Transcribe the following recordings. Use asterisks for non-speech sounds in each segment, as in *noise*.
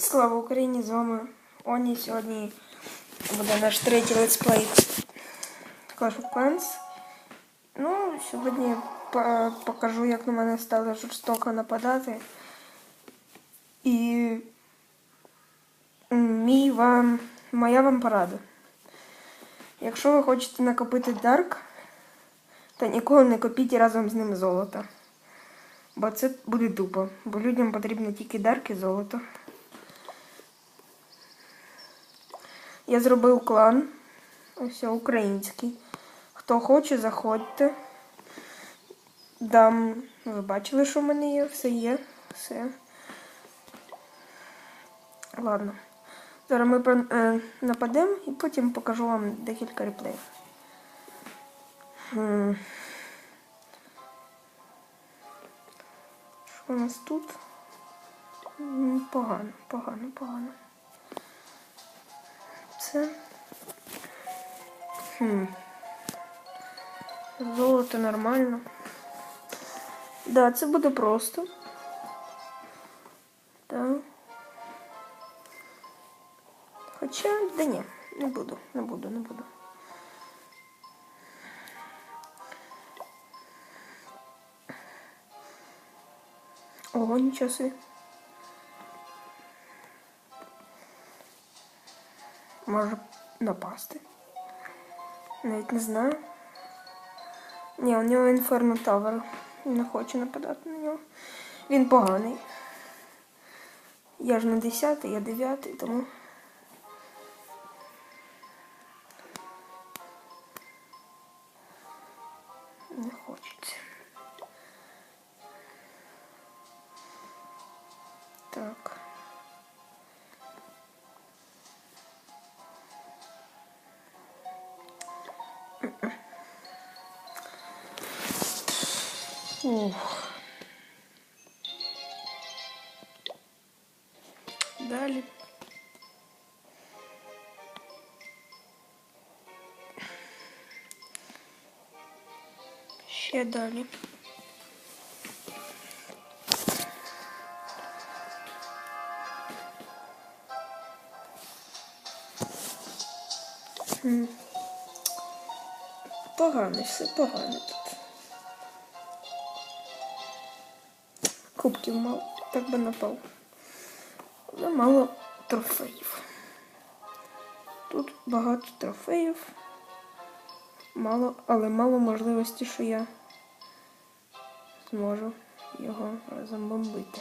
Слава Україні! З вами Оні. Сьогодні буде наш третій летсплей Clash of Clans. Ну, сьогодні покажу, як на мене стали жорстоко нападати. І мій вам, моя вам порада. Якщо ви хочете накопити Дарк, то ніколи не копіть разом з ним золото. Бо це буде тупо. Бо людям потрібно тільки дарк і золото. Я зробив клан. Ось український. Хто хоче, заходьте. Дам. Ви бачили, що в мене є? Все є. Все. Ладно. Зараз ми е, нападемо і потім покажу вам декілька реплеїв. Що у нас тут? Погано, погано, погано. Це. Хм. Золото нормально. Да, це буде просто. Да. Хоча, да ні, не буду, не буду, не буду. Ого, нічого собі. Може напасти. Навіть не знаю. Ні, у нього Інферно Тавер. Не хоче нападати на нього. Він поганий. Я ж не 10, я 9, тому. Ух. Далі. Ще далі. Погано, все погано Кубків мало, так би напав. Але мало трофеїв. Тут багато трофеїв. Мало, але мало можливості, що я зможу його разом бомбити.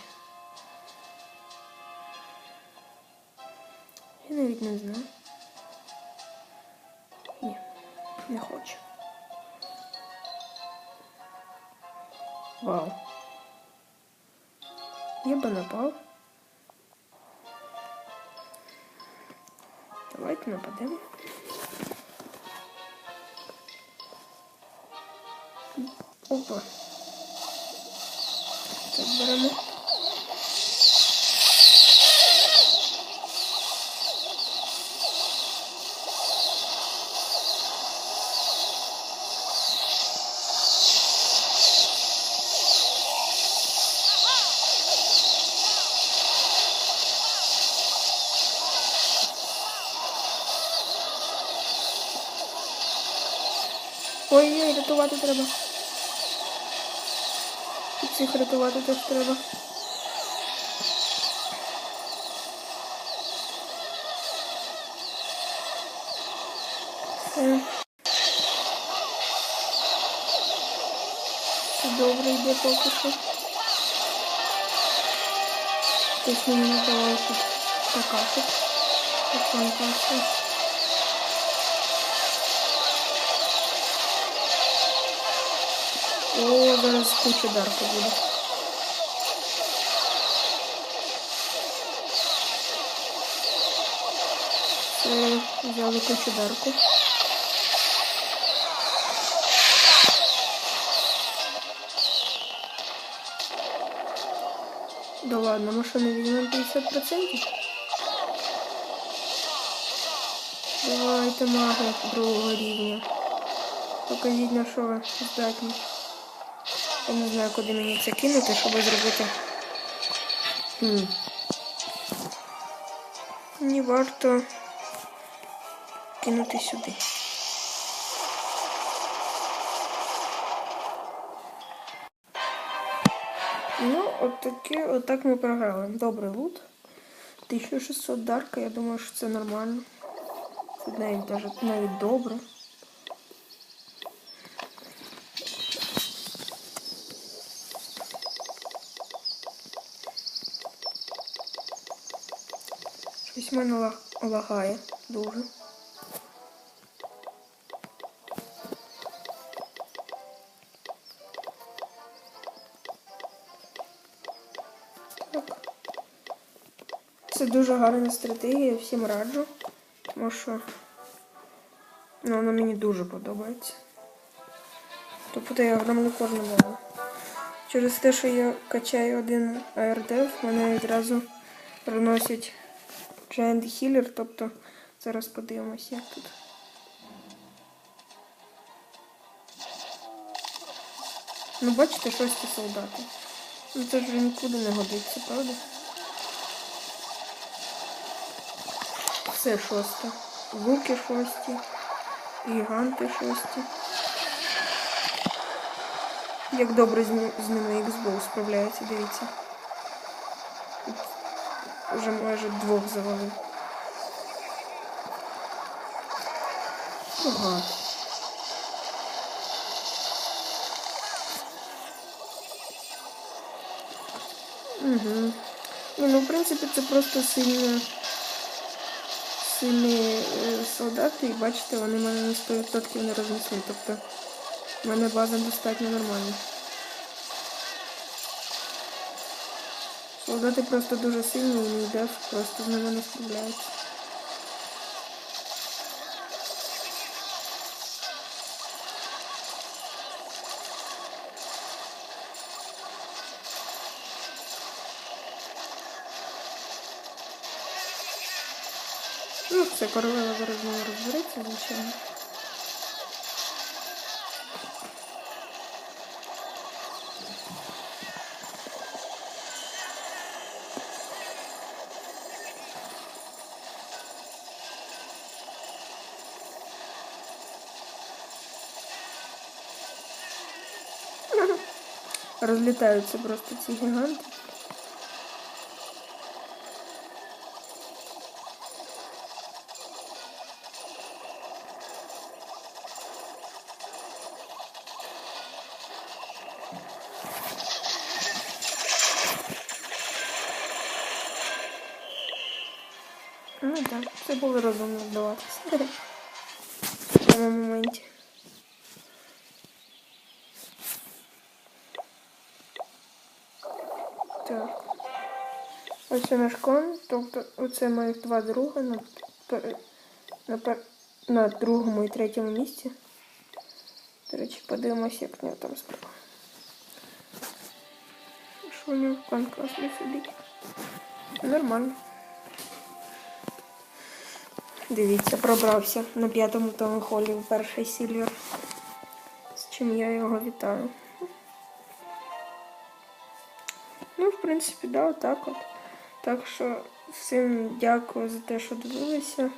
Я навіть не знаю. Ні, не хочу. Вау. Я би напав. Давайте нападемо. Опа. Так, беремо. Ой-ой, рятувати треба. І цих рятувати теж треба. Все. Все добре йде поки що. Хтось не давав тут прокатить. О, зараз куча дарку буде. Все, взяли кучу дарку. Да ладно, ми що не 50%? Давайте маги другого рівня. Покажіть на що ви здатні. Я не знаю, куди мені це кинути, щоб зробити. Хм. Мені варто кинути сюди. Ну, от таке, отак ми програли. Добрий лут. 1600 дарка, я думаю, що це нормально. Це навіть, навіть добре. Щось мене лагає дуже. Так. Це дуже гарна стратегія, всім раджу, тому що ну, вона мені дуже подобається. Тобто я грамлю кожну мову. Через те, що я качаю один ARDF, мене відразу приносять Giant Healer, тобто зараз подивимось, як тут. Ну, бачите, шості солдати. Ну це ж нікуди не годиться, правда? Все шосте. Луки шості, гіганти шості. Як добре з ними Xbox справляється, дивіться. Уже майже двох завалив. Ага. Угу. Ні, ну в принципі це просто сильно сильні е, солдати, і бачите, вони мене на 100% не рознесли. Тобто в мене база достатньо нормальна. Солдати просто дуже сильні і мій деф просто з ними не справляється. Ну, все, королева зараз знову розбереться, звичайно. Розлітаються просто ці гіганти. Ну так, це було розумно здаватися. *laughs* В цьому моменті. Так. Оце наш кон, тобто оце моїх два друга на, на, на другому і третьому місці. До речі, подивимося, як в нього там справа. Що у нього кон класний собі. Нормально. Дивіться, пробрався на п'ятому тому холі в перший сільвер. З чим я його вітаю. Ну, в принципі, да, отак от. Так що всім дякую за те, що дивилися.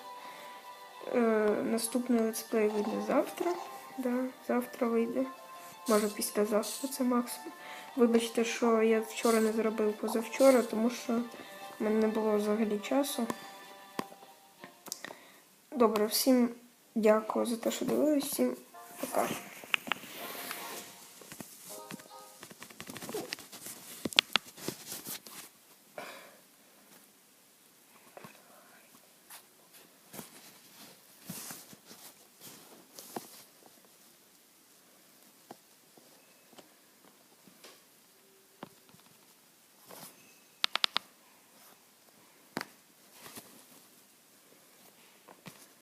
Е, наступний летсплей вийде завтра. Да, завтра вийде. Може післязавтра це максимум. Вибачте, що я вчора не зробив позавчора, тому що в мене не було взагалі часу. Добре, всім дякую за те, що дивились. Всім пока.